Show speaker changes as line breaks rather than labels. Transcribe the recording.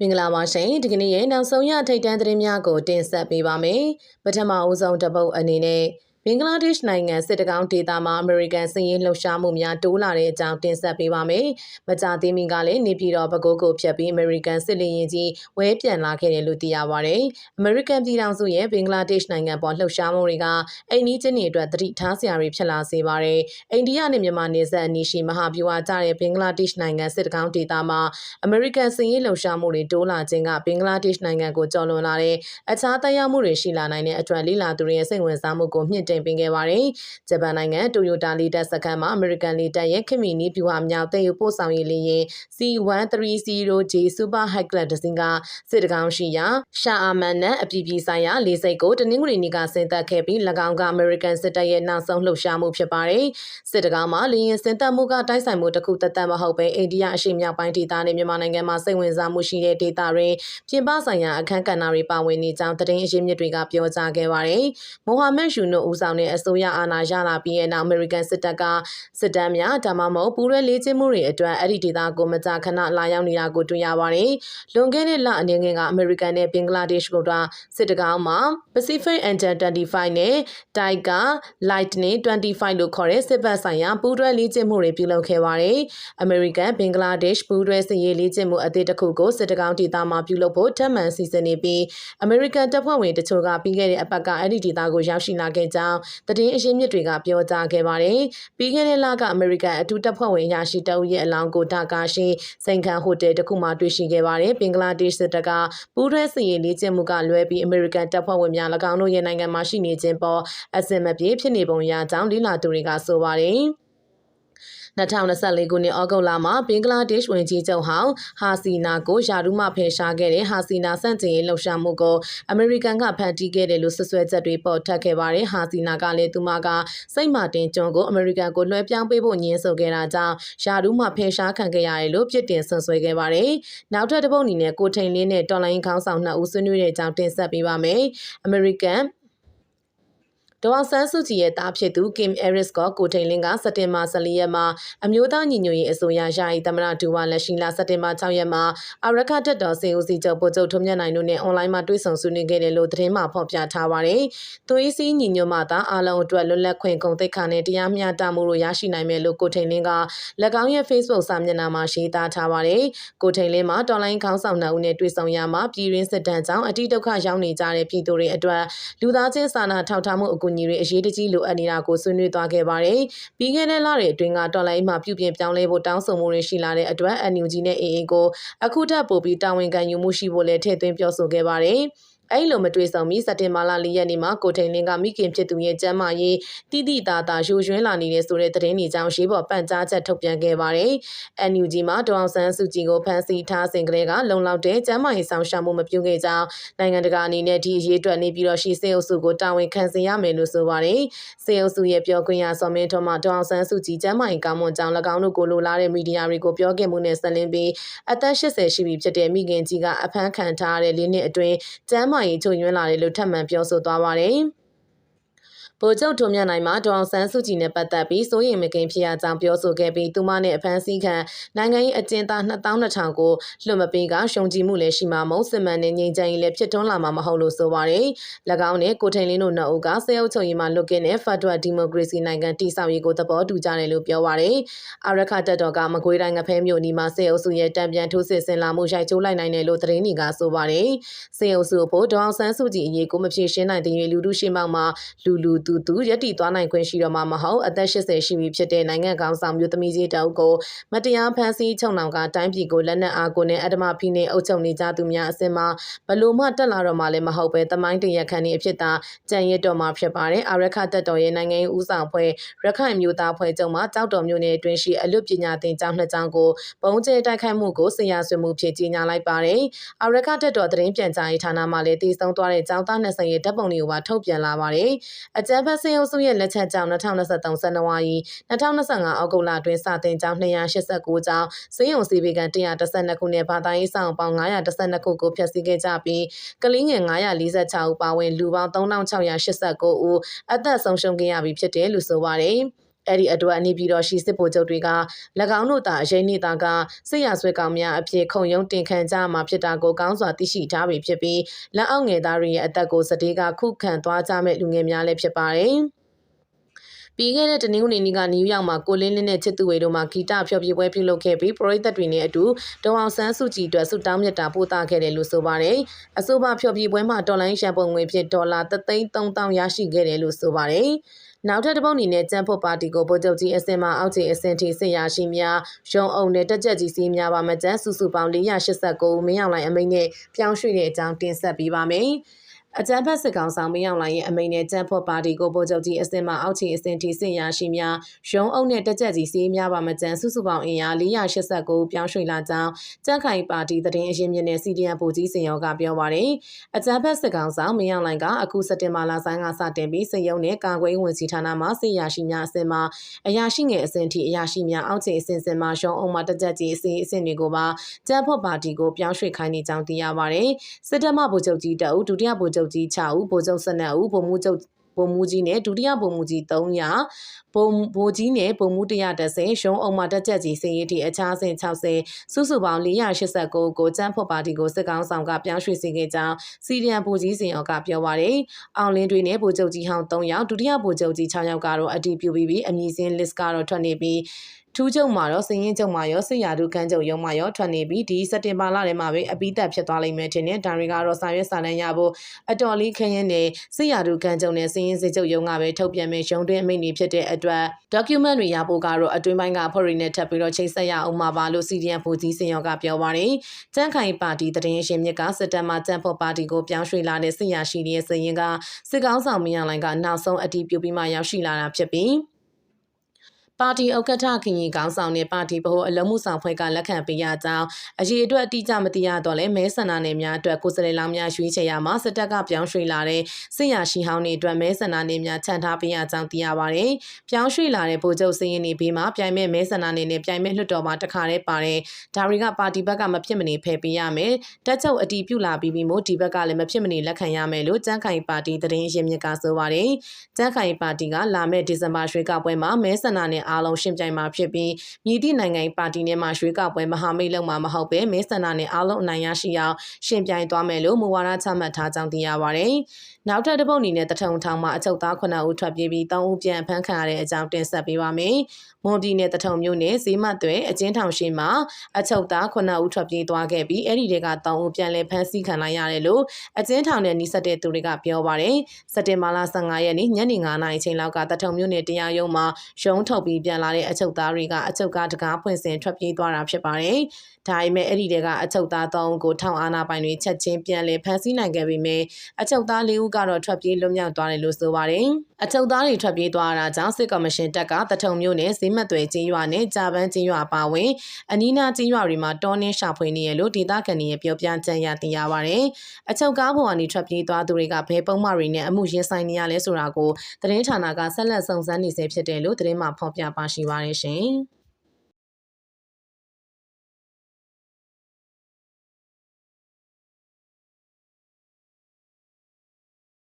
မင်္ဂလာပါရှင်ဒီကနေ့ရဲ့နောက်ဆုံးရထိတ်တန်းသတင်းများကိုတင်ဆက်ပေးပါမယ်ပထမအဦးဆုံးတစ်ပုတ်အနေနဲ့ ဘင်္ဂလားဒေ့ရှ်နိုင်ငံစစ်တကောင်းဒေသမှာအမေရိကန်စည်ရေးလှုပ်ရှားမှုများတိုးလာတဲ့အကြောင်းတင်ဆက်ပေးပါမယ်။မကြာသေးမီကလည်းနေပြည်တော်ပဲခူးကိုဖျက်ပြီးအမေရိကန်စစ်လေယာဉ်ကြီးဝဲပြန်လာခဲ့တယ်လို့သိရပါဗျ။အမေရိကန်ပြည်ထောင်စုရဲ့ဘင်္ဂလားဒေ့ရှ်နိုင်ငံပေါ်လှုပ်ရှားမှုတွေကအိန္ဒိချင်းတွေအတွက်တတိထားစရာတွေဖြစ်လာစေပါတယ်။အိန္ဒိယနဲ့မြန်မာနယ်စပ်အနီးရှိမဟာဗျူဟာကျတဲ့ဘင်္ဂလားဒေ့ရှ်နိုင်ငံစစ်တကောင်းဒေသမှာအမေရိကန်စည်ရေးလှုပ်ရှားမှုတွေတိုးလာခြင်းကဘင်္ဂလားဒေ့ရှ်နိုင်ငံကိုကျော်လွန်လာတဲ့အခြားတရားမှုတွေရှိလာနိုင်တဲ့အတွက်လိလာသူတွေရဲ့စိတ်ဝင်စားမှုကိုမြင့်တင်ပေးခဲ့ပါတယ်။ဂျပန်နိုင်ငံတိုယိုတာလီတက်စကန်မှာအမေရိကန်လီတက်ရဲ့ခင်မီနီဗျူဟာမြောက်တဲ့ယူပို့ဆောင်ရေးလေယာဉ် C130J Super High တစင်းကစစ်တကောင်းရှိရာရှာအာမန်နဲ့အပြည်ပြည်ဆိုင်ရာလေဆိပ်ကိုတနင်္ဂနွေနေ့ကဆင်းသက်ခဲ့ပြီး၎င်းကအမေရိကန်စစ်တပ်ရဲ့နောက်ဆုံးလှုပ်ရှားမှုဖြစ်ပါတယ်။စစ်တကောင်းမှာလေယာဉ်ဆင်းသက်မှုကတိုက်ဆိုင်မှုတစ်ခုသက်သက်မဟုတ်ပဲအိန္ဒိယအရှေ့မြောက်ပိုင်းဒေသနဲ့မြန်မာနိုင်ငံမှာစိတ်ဝင်စားမှုရှိတဲ့ဒေသတွေပြင်ပဆိုင်ရာအခမ်းကဏ္ဍတွေပါဝင်နေကြောင်းသတင်းအရင်းမြစ်တွေကပြောကြားခဲ့ပါတယ်။မိုဟာမက်ယူနိုဦးဆောင်တဲ့အစိုးရအာဏာရလာပြီးတဲ့နောက်အမေရိကန်စစ်တပ်ကစစ်တမ်းများဒါမှမဟုတ်ပူးရဲလေးချင်းမှုတွေအတွက်အဲ့ဒီဒေသကိုမကြာခဏလာရောက်နေတာကိုတွေ့ရပါတယ်။လွန်ခဲ့တဲ့လအနေငယ်ကအမေရိကန်နဲ့ဘင်္ဂလားဒေ့ရှ်ကိုတော့စစ်တကောင်းမှာ Pacific Angel 25နဲ့ Tiger Lightning 25လို့ခေါ်တဲ့စစ်ဘက်ဆိုင်ရာပူးရဲလေးချင်းမှုတွေပြုလုပ်ခဲ့ပါတယ်။အမေရိကန်ဘင်္ဂလားဒေ့ရှ်ပူးရဲစစ်ရေးလေးချင်းမှုအသစ်တစ်ခုကိုစစ်တကောင်းဒေသမှာပြုလုပ်ဖို့ထပ်မံစီစဉ်နေပြီးအမေရိကန်တပ်ဖွဲ့ဝင်တချို့ကပြီးခဲ့တဲ့အပတ်ကအဲ့ဒီဒေသကိုရောက်ရှိလာခဲ့ကြောင်းသတင်းအရင်းမြစ်တွေကပြောကြားခဲ့ပါတယ်။ပြီးခဲ့တဲ့လကအမေရိကန်အထူးတပ်ဖွဲ့ဝင်ရရှိတအုပ်ရဲ့အလောင်းကိုဒါကာရှိစိန်ခံဟိုတယ်တစ်ခုမှတွေ့ရှိခဲ့ပါတယ်။ဘင်္ဂလားဒေ့ရှ်စစ်တပ်ကပူးရဲစီရင်လေးကျင့်မှုကလွဲပြီးအမေရိကန်တပ်ဖွဲ့ဝင်များ၎င်းတို့ရဲ့နိုင်ငံမှာရှိနေခြင်းပေါ်အစင်မပြေဖြစ်နေပုံရကြောင်းလိလာသူတွေကဆိုပါတယ်။ 2024ခုနှစ်ဩဂုတ်လမှာဘင်္ဂလားဒေ့ရှ်ဝန်ကြီးချုပ်ဟောင်းဟာစီနာကိုယာရုမှဖယ်ရှားခဲ့တဲ့ဟာစီနာစန့်ကျင်ရေးလှုပ်ရှားမှုကိုအမေရိကန်ကဖန်တီးခဲ့တယ်လို့ဆွဆွဲချက်တွေပေါ်ထွက်ခဲ့ပါတယ်။ဟာစီနာကလည်းသူမကစိတ်မာတင်ကျွန်းကိုအမေရိကန်ကိုလွှဲပြောင်းပေးဖို့ညှင်းဆိုခဲ့တာကြောင့်ယာရုမှဖယ်ရှားခံခဲ့ရတယ်လို့ပြစ်တင်ဆွဆွဲခဲ့ပါတယ်။နောက်ထပ်တစ်ပုတ်အနေနဲ့ကိုထိန်လင်းနဲ့တော်လိုင်းခေါင်းဆောင်နှစ်ဦးဆွေးနွေးတဲ့အကြောင်းတင်ဆက်ပေးပါမယ်။အ မေရိကန်ဒေါ်ဆန်းစုကြည်ရဲ့တားဖြစ်သူကင်အဲရစ်ကကိုထိန်လင်းကစက်တင်ဘာ14ရက်မှာအမျိုးသားညီညွတ်ရေးအစိုးရယာယီသမ္မတဒူဝါလက်ရှိလာစက်တင်ဘာ6ရက်မှာအရခတက်တော်စေဦးစီချုပ်ပို့ချုပ်ထုံမြတ်နိုင်တို့နဲ့အွန်လိုင်းမှာတွေ့ဆုံဆွေးနွေးခဲ့တယ်လို့သတင်းမှဖော်ပြထားပါတယ်။သူ၏စီးညီညွတ်မှသာအားလုံးအတွက်လွတ်လပ်ခွင့်ဂုဏ်သိက္ခာနဲ့တရားမျှတမှုတို့ရရှိနိုင်မယ်လို့ကိုထိန်လင်းက၎င်းရဲ့ Facebook စာမျက်နှာမှာရေးသားထားပါတယ်။ကိုထိန်လင်းမှာတော်လိုင်းခေါင်းဆောင်နှုတ်နဲ့တွေ့ဆုံရမှာပြည်ရင်းစစ်တမ်းကြောင့်အတိဒုက္ခရောက်နေကြတဲ့ပြည်သူတွေအတွက်လူသားချင်းစာနာထောက်ထားမှုအကူအညီတွေအရေးတကြီးလိုအပ်နေတာကိုဆွေးနွေးသွားခဲ့ပါတယ်။ပြီးခဲ့တဲ့လတွေအတွင်းကတော်လိုင်းမှပြုပြင်ပြောင်းလဲဖို့တောင်းဆိုမှုတွေရှိလာတဲ့အတွက် NUG နဲ့ AA ကိုအခုထပ်ပို့ပြီးတာဝန်ခံယူမှုရှိဖို့လည်းထည့်သွင်းပြောဆိုခဲ့ပါတယ်။ အဲ့လိုမတွေ့ဆုံမီစက်တင်ဘာလ၄ရက်နေ့မှာကိုထိန်လင်းကမိခင်ဖြစ်သူရဲ့ကျမ်းမာရေးတိတိတာတာရိုရွှင်းလာနေတဲ့ဆိုတဲ့သတင်းတွေကြောင့်ရေးပေါ်ပန့်ကြားချက်ထုတ်ပြန်ခဲ့ပါတယ်။ NUG မှာဒေါအောင်ဆန်းစုကြည်ကိုဖမ်းဆီးထားစဉ်ကလေးကလုံလောက်တဲ့ကျမ်းမာရေးဆောင်ရှာမှုမပြုခဲ့ကြောင်းနိုင်ငံတကာအနေနဲ့ဒီအရေးအတွက်နေပြီးတော့ရှိစေအုပ်စုကိုတာဝန်ခံစေရမယ်လို့ဆိုပါတယ်။စေအုပ်စုရဲ့ပြောခွင့်ရစောမင်းထွန်းမှဒေါအောင်ဆန်းစုကြည်ကျမ်းမာရေးကောင်းမွန်ကြောင်း၎င်းတို့ကိုလိုလားတဲ့မီဒီယာတွေကိုပြောခဲ့မှုနဲ့ဆက်လင်းပြီးအသက်80ရှိပြီဖြစ်တဲ့မိခင်ကြီးကအဖမ်းခံထားတဲ့လေးနှစ်အတွင်းကျမ်းမာရေးချုပ်ယွင်းလာတယ်လို့ထပ်မံပြောဆိုသွားပါတယ်။ ဗိုလ်ချုပ်ထွန်းမြတ်နိုင်မှာဒေါအောင်ဆန်းစုကြည်နဲ့ပတ်သက်ပြီးစိုးရိမ်မကင်းဖြစ်ရကြောင်းပြောဆိုခဲ့ပြီးသူမနဲ့အဖမ်းဆီးခံနိုင်ငံရေးအကျဉ်းသား2200ကိုလွှတ်မပေးကရှုံကြည်မှုလည်းရှိမှာမဟုတ်စစ်မှန်တဲ့ငြိမ်းချမ်းရေးလည်းဖြစ်ထွန်းလာမှာမဟုတ်လို့ဆိုပါတယ်။၎င်းနဲ့ကိုထိန်လင်းတို့နှစ်ဦးကဆဲအုပ်ချုပ်ရေးမှာလွတ်ကင်းတဲ့ဖက်ဒရယ်ဒီမိုကရေစီနိုင်ငံတည်ဆောက်ရေးကိုသဘောတူကြတယ်လို့ပြောပါတယ်။အာရခတက်တော်ကမကွေးတိုင်းငဖဲမြို့နီမှာဆဲအုပ်စုရဲ့တံပြန်ထိုးစစ်ဆင်လာမှုရိုက်ချိုးလိုက်နိုင်တယ်လို့သတင်းတွေကဆိုပါတယ်။ဆဲအုပ်စုဖို့ဒေါအောင်ဆန်းစုကြည်အရေးကိုမဖြေရှင်းနိုင်တဲ့လူလူရှိမောက်မှာလူလူသူသူရည်တည်သွားနိုင်ခွင့်ရှိတော့မှာမဟုတ်အသက်80ရှိပြီဖြစ်တဲ့နိုင်ငံကောင်ဆောင်မျိုးသမီးကြီးတောက်ကိုမတရားဖမ်းဆီးချုပ်နှောင်ကတိုင်းပြည်ကိုလက်နက်အားကိုနဲ့အဓမ္မဖိနှိပ်အုပ်ချုပ်နေကြသူများအစင်မှာဘလို့မှတက်လာတော့မှလည်းမဟုတ်ပဲတမိုင်းတရခန့်နေအဖြစ်သာကြံရစ်တော်မှာဖြစ်ပါတယ်အာရခတက်တော်ရဲ့နိုင်ငံရေးဦးဆောင်ဖွဲ့ရခိုင်မျိုးသားဖွဲ့ချုပ်မှကြောက်တော်မျိုးနယ်အတွင်းရှိအလွတ်ပညာသင်ကျောင်းနှစ်ကျောင်းကိုပုံကျဲတိုက်ခိုက်မှုကိုဆရာဆွေမှုဖြစ်ကြီးညာလိုက်ပါတယ်အာရခတက်တော်သတင်းပြန်ကြားရေးဌာနမှလည်းတည်ဆုံသွားတဲ့ကျောင်းသား20ရဲ့ဓာတ်ပုံတွေကိုပါထုတ်ပြန်လာပါတယ်အကြမ်းဖက်စင်အုပ်စုရဲ့လက်ချက်ကြောင့်2023ဇန်နဝါရီ2025အောက်တိုဘာအတွင်းစတင်ကြောင်း289ကျောင်းစင်းရုံစီပေကန်112ခုနဲ့ဘာသာရေးဆောင်ပေါင်း912ခုကိုဖျက်ဆီးခဲ့ကြပြီးကလေးငယ်946ဦးပါဝင်လူပေါင်း3689ဦးအသက်ဆုံးရှုံးခဲ့ရပြီဖြစ်တယ်လို့ဆိုပါတယ်။ အဲ့ဒီအတွက်အနီးပြည်တော်ရှိစစ်ဗိုလ်ချုပ်တွေက၎င်းတို့သာအရေးနေတာကစစ်ရဆွဲကောင်များအဖြစ်ခုံရုံးတင်ခံကြမှာဖြစ်တာကိုကောင်းစွာသိရှိထားပြီဖြစ်ပြီးလက်အောက်ငယ်သားတွေရဲ့အသက်ကိုစတေးကခုခံသွားကြမဲ့လူငယ်များလည်းဖြစ်ပါတယ်။ပြီးခဲ့တဲ့တနင်္ဂနွေနေ့ကနယူးယောက်မှာကိုလင်းလင်းနဲ့ချစ်သူဝေတို့မှဂီတဖျော်ဖြေပွဲပြုလုပ်ခဲ့ပြီးပရိသတ်တွေနဲ့အတူဒေါအောင်ဆန်းစုကြည်အတွက်ဆုတောင်းမြတ်တာပို့သခဲ့တယ်လို့ဆိုပါတယ်။အဆိုပါဖျော်ဖြေပွဲမှာဒေါ်လိုင်းရန်ပုံငွေဖြင့်ဒေါ်လာ3,300ရရှိခဲ့တယ်လို့ဆိုပါတယ်။ နောက်ထပ်တစ်ပုတ်အနေနဲ့ကျန်းဖို့ပါတီကိုဗိုလ်ချုပ်ကြီးအစင်မအောက်ခြေအစင်ထိစစ်ရရှိများရုံအောင်နဲ့တက်ကြက်ကြီးစီးများပါမကျန်းစုစုပေါင်း489ဦးမင်းအောင်လိုင်အမိန့်နဲ့ပြောင်းရွှေ့တဲ့အကြောင်းတင်ဆက်ပေးပါမယ်။ အကြမ်းဖက်စစ်ကောင်ဆောင်မင်းအောင်လှိုင်ရဲ့အမိန့်နဲ့ကြမ်းဖော်ပါတီကိုဗိုလ်ချုပ်ကြီးအစင်မအောက်ချီအစင်တီစင်ရရှိများရုံးအုပ်နဲ့တက်ကြက်ကြီးစီးများပါမကြမ်းစုစုပေါင်းအင်အား489ပြောင်းရွှေ့လာကြောင်းကြန့်ခိုင်ပါတီတရင်အရင်မြင့်နဲ့စီဒီအန်ပူကြီးစင်ရောကပြောပါရယ်အကြမ်းဖက်စစ်ကောင်ဆောင်မင်းအောင်လှိုင်ကအခုစက်တင်ဘာလဆိုင်ကစတင်ပြီးစရုံနဲ့ကာကွယ်ဝင်စီဌာနမှစစ်ရရှိများအစင်မှာအရာရှိငယ်အစင်တီအရာရှိများအောက်ချီအစင်စင်မှာရုံးအုပ်မှတက်ကြက်ကြီးအစင်အစင်တွေကိုပါကြမ်းဖော်ပါတီကိုပြောင်းရွှေ့ခိုင်းနေကြောင်းသိရပါရယ်စစ်တပ်မှဗိုလ်ချုပ်ကြီးတအုပ်ဒုတိယဗိုလ်ချုပ်ကြီး6ဦးဗိုလ်ချုပ်12ဦးဗိုလ်မှူးချုပ်ဗိုလ်မှူးကြီးနဲ့ဒုတိယဗိုလ်မှူးကြီး300ဗိုလ်ဗိုလ်ကြီးနဲ့ဗိုလ်မှူး130ရုံးအောင်မတက်ချက်ကြီးစင်ရည်တီအခြားစဉ်60စုစုပေါင်း489ကိုကျန်းဖော်ပါတီကိုစစ်ကောင်ဆောင်ကပြောင်းရွှေ့စေခဲ့ကြောင်းစီဒီအန်ဗိုလ်ကြီးစင်ရောကပြောပါရယ်အောင်လင်းတွေနဲ့ဗိုလ်ချုပ်ကြီးဟောင်း3ယောက်ဒုတိယဗိုလ်ချုပ်ကြီး6ယောက်ကတော့အတီးပြူပြီးအမည်စင်း list ကတော့ထွက်နေပြီး ထူးကျုံမှာတော့စည်ရင်ကျုံမှာရောစစ်ရာဒုကန်းကျုံရုံမှာရောထွက်နေပြီးဒီစက်တင်ဘာလထဲမှာပဲအပိသက်ဖြစ်သွားလိမ့်မယ်ထင်တယ်ဒါတွေကတော့စာရွက်စာတမ်းရဖို့အတော်လေးခရင်နေစစ်ရာဒုကန်းကျုံနဲ့စည်ရင်စစ်ကျုံရုံကပဲထုတ်ပြန်မယ်ရုံတွင်းအမိန့်တွေဖြစ်တဲ့အတွက် document တွေရဖို့ကတော့အတွင်းပိုင်းကဖော်ရီနဲ့ထပ်ပြီးတော့ချိတ်ဆက်ရအောင်မှာပါလို့ CDN ဘူကြီးစင်ရောကပြောပါတယ်။ကျန်းခိုင်ပါတီတရင်ရှင်မြစ်ကစစ်တပ်မှကျန်းဖော်ပါတီကိုပြောင်းရွှေ့လာတဲ့စစ်ရာရှိတဲ့စည်ရင်ကစစ်ကောင်းဆောင်မင်းအောင်လိုင်ကနောက်ဆုံးအတီးပြုပြီးမှရောက်ရှိလာတာဖြစ်ပြီး ပါတီဥက္ကဋ္ဌခင်ကြီးကောင်းဆောင်နဲ့ပါတီဗဟိုအလုံးမှုဆောင်ဖွဲ့ကလက်ခံပေးရကြောင်းအရေးအတွက်အတိအကျမသိရတော့လဲမဲဆန္ဒနယ်များအတွက်ကိုယ်စားလှယ်လောင်းများရွေးချယ်ရမှာစစ်တပ်ကပြောင်းရွှေ့လာတဲ့စစ်ရရှိဟောင်းတွေအတွက်မဲဆန္ဒနယ်များခြံထားပေးရကြောင်းသိရပါတယ်။ပြောင်းရွှေ့လာတဲ့ဗိုလ်ချုပ်စင်းရင်တွေဘေးမှာပြိုင်မဲ့မဲဆန္ဒနယ်နဲ့ပြိုင်မဲ့လွှတ်တော်မှာတခါတည်းပါတယ်။ဒါတွေကပါတီဘက်ကမဖြစ်မနေဖယ်ပေးရမယ်။တက်ချုပ်အတီးပြုလာပြီးပြီးမို့ဒီဘက်ကလည်းမဖြစ်မနေလက်ခံရမယ်လို့ကျန်းခိုင်ပါတီသတင်းရင်းမြစ်ကဆိုပါတယ်။ကျန်းခိုင်ပါတီကလာမယ့်ဒီဇင်ဘာရွှေကပွဲမှာမဲဆန္ဒနယ်အားလုံးရှင်းပြိုင်မှာဖြစ်ပြီးမြည်သည့်နိုင်ငံပါတီနဲ့မှရွေးကောက်ပွဲမဟာမိတ်လုံးမှာမဟုတ်ပဲမဲဆန္ဒနဲ့အားလုံးအနိုင်ရရှိအောင်ရှင်ပြိုင်သွားမယ်လို့မူဝါဒချမှတ်ထားကြောင်းသိရပါဗျ။နောက်ထပ်တစ်ပုတ်အနေနဲ့တထုံထောင်မှာအချုပ်သား9ဦးထွက်ပြေးပြီး3ဦးပြန်ဖမ်းခံရတဲ့အကြောင်းတင်ဆက်ပေးပါမယ်။ မွန်ပြည်နယ်တထုံမြို့နယ်ဇီမတ်သွဲအကျဉ်းထောင်ရှိမှာအချုပ်သား9ဦးထွက်ပြေးသွားခဲ့ပြီးအဲ့ဒီတွေက3ဦးပြန်လည်ဖမ်းဆီးခံလိုက်ရတယ်လို့အကျဉ်းထောင်နဲ့နှိစက်တဲ့သူတွေကပြောပါရယ်။စက်တင်ဘာလ15ရက်နေ့ညနေ9:00နာရီချိန်လောက်ကတထုံမြို့နယ်တရားရုံးမှာရုံးထုတ်ပြီးပြန်လာတဲ့အချုပ်သားတွေကအချုပ်ကားတကားဖွင့်စင်ထွက်ပြေးသွားတာဖြစ်ပါတယ်။ဒါပေမဲ့အဲ့ဒီတဲကအချုပ်သား၃ဦးကိုထောင်အာဏာပိုင်တွေချက်ချင်းပြန်လည်ဖမ်းဆီးနိုင်ခဲ့ပေမဲ့အချုပ်သား၄ဦးကတော့ထွက်ပြေးလွတ်မြောက်သွားတယ်လို့ဆိုပါတယ်။ အချုပ်သားတွေထွက်ပြေးသွားတာကြောင့်စစ်ကော်မရှင်တပ်ကတထုံမြို့နယ်ဇိမတ်သွဲကျေးရွာနဲ့ကြာပန်းကျေးရွာပါဝင်အနီးနားကျေးရွာတွေမှာတောင်းနှင်းရှာဖွေနေရလို့ဒေသခံတွေရဲ့ပြောပြကြံရသိရပါတယ်။အချုပ်ကားပေါ်ကနေထွက်ပြေးသွားသူတွေကဘယ်ပုံမှန်တွေနဲ့အမှုရင်ဆိုင်နေရလဲဆိုတာကိုသတင်းဌာနကဆက်လက်စုံစမ်းနေဆဲဖြစ်တယ်လို့သတင်းမှဖော်ပြပါရှိပါတယ်ရှင်။